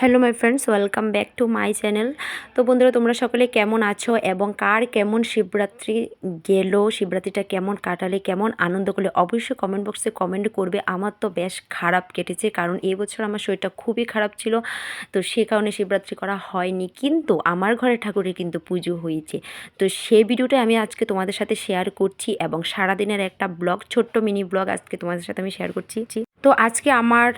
Hello my friends welcome back to my channel তো বন্ধুরা, তোমরা সকলে কেমন আছো এবং কার কেমন শিবরাত্রি গেল? শিবরাত্রিটা কেমন কাটালে? কেমন আনন্দ করলে? অবশ্যই কমেন্ট বক্সে কমেন্ট করবে। আমার তো বেশ খারাপ কেটেছে, কারণ এই বছর আমার শরীরটা খুবই খারাপ ছিল। তো সে কারণে শিবরাত্রি করা হয়নি, কিন্তু আমার ঘরে ঠাকুরের কিন্তু পুজো হয়েছে। তো সেই ভিডিওটা আমি আজকে তোমাদের সাথে শেয়ার করছি এবং সারাদিনের একটা ব্লগ ছোট্ট মিনি ব্লগ আজকে তোমাদের সাথে আমি শেয়ার করছি। তো আজকে আমার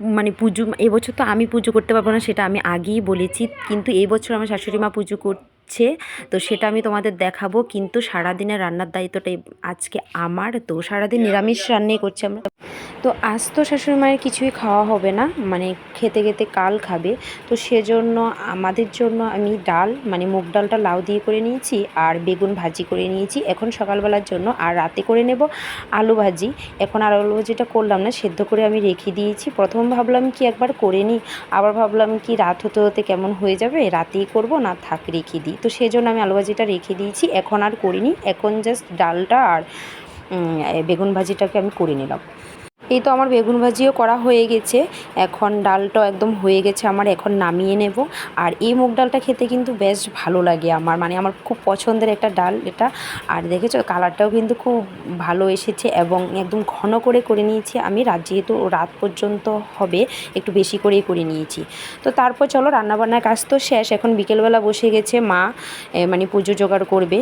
মানে পুজো এবছর তো আমি পুজো করতে পারব না সেটা আমি আগেই বলেছি। কিন্তু এই বছর আমার শাশুড়ি মা পুজো করছে তো সেটা আমি তোমাদের দেখাবো। কিন্তু সারাদিনের রান্নার দায়িত্বটাই আজকে আমার তো সারাদিন নিরামিষ রান্নাই করছে আমরা। তো আজ তো শাশুড়ি মায়ের কিছুই খাওয়া হবে না মানে খেতে খেতে কাল খাবে। তো সেজন্য আমাদের জন্য আমি ডাল মানে মুগ ডালটা লাউ দিয়ে করে নিয়েছি, আর বেগুন ভাজি করে নিয়েছি। এখন সকালবেলার জন্য আর রাতে করে নেব আলু ভাজি। এখন আর আলু ভাজিটা করলাম না, সেদ্ধ করে আমি রেখে দিয়েছি। প্রথম ভাবলাম কি একবার করে নিই, আবার ভাবলাম কি রাত হতে হতে কেমন হয়ে যাবে, রাতেই করব, না থাক রেখে দিই। তো সেজন্য আমি আলু ভাজিটা রেখে দিয়েছি, এখন আর করিনি। এখন জাস্ট ডালটা আর বেগুন ভাজিটাকে আমি করে নিলাম। এই তো আমার বেগুন ভাজিও করা হয়ে গেছে। এখন ডালটাও একদম হয়ে গেছে আমার, এখন নামিয়ে নেব। আর এই মুগ ডালটা খেতে কিন্তু বেশ ভালো লাগে আমার মানে আমার খুব পছন্দের একটা ডাল এটা। আর দেখেছ, কালারটাও কিন্তু খুব ভালো এসেছে এবং একদম ঘন করে করে নিয়েছি আমি, রাত যেহেতু রাত পর্যন্ত হবে, একটু বেশি করেই করে নিয়েছি। তো তারপর চলো, রান্নাবান্নার কাজ তো শেষ, এখন বিকেলবেলা বসে গেছে মা মানে পুজো জোগাড় করবে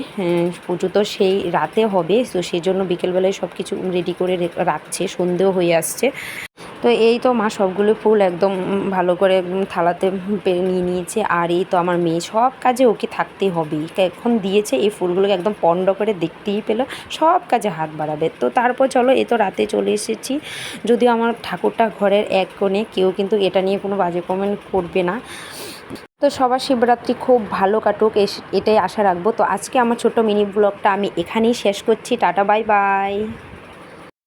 পুজো তো সেই রাতে হবে, তো সেই জন্য বিকেলবেলায় সব কিছু রেডি করে রাখছে, সন্ধেও হয়ে আসছে। তো এই তো মা সবগুলো ফুল একদম ভালো করে থালাতে নিয়ে নিয়েছে। আর এই তো আমার মেয়ে সব কাজে ওকে থাকতেই হবে। এখন দিয়েছে এই ফুলগুলোকে একদম পণ্ড করে দেখতেই পেল। সব কাজে হাত বাড়াবে। তো তারপর চলো এই তো রাতে চলে এসেছি। যদিও আমার ঠাকুরটা ঘরের এক কোণে, কেউ কিন্তু এটা নিয়ে কোনো বাজে কমেন্ট করবে না। তো সবার শিবরাত্রি খুব ভালো কাটুক এটাই আশা রাখব। তো আজকে আমার ছোট মিনি ব্লগটা আমি এখানেই শেষ করছি। Tata, bye bye.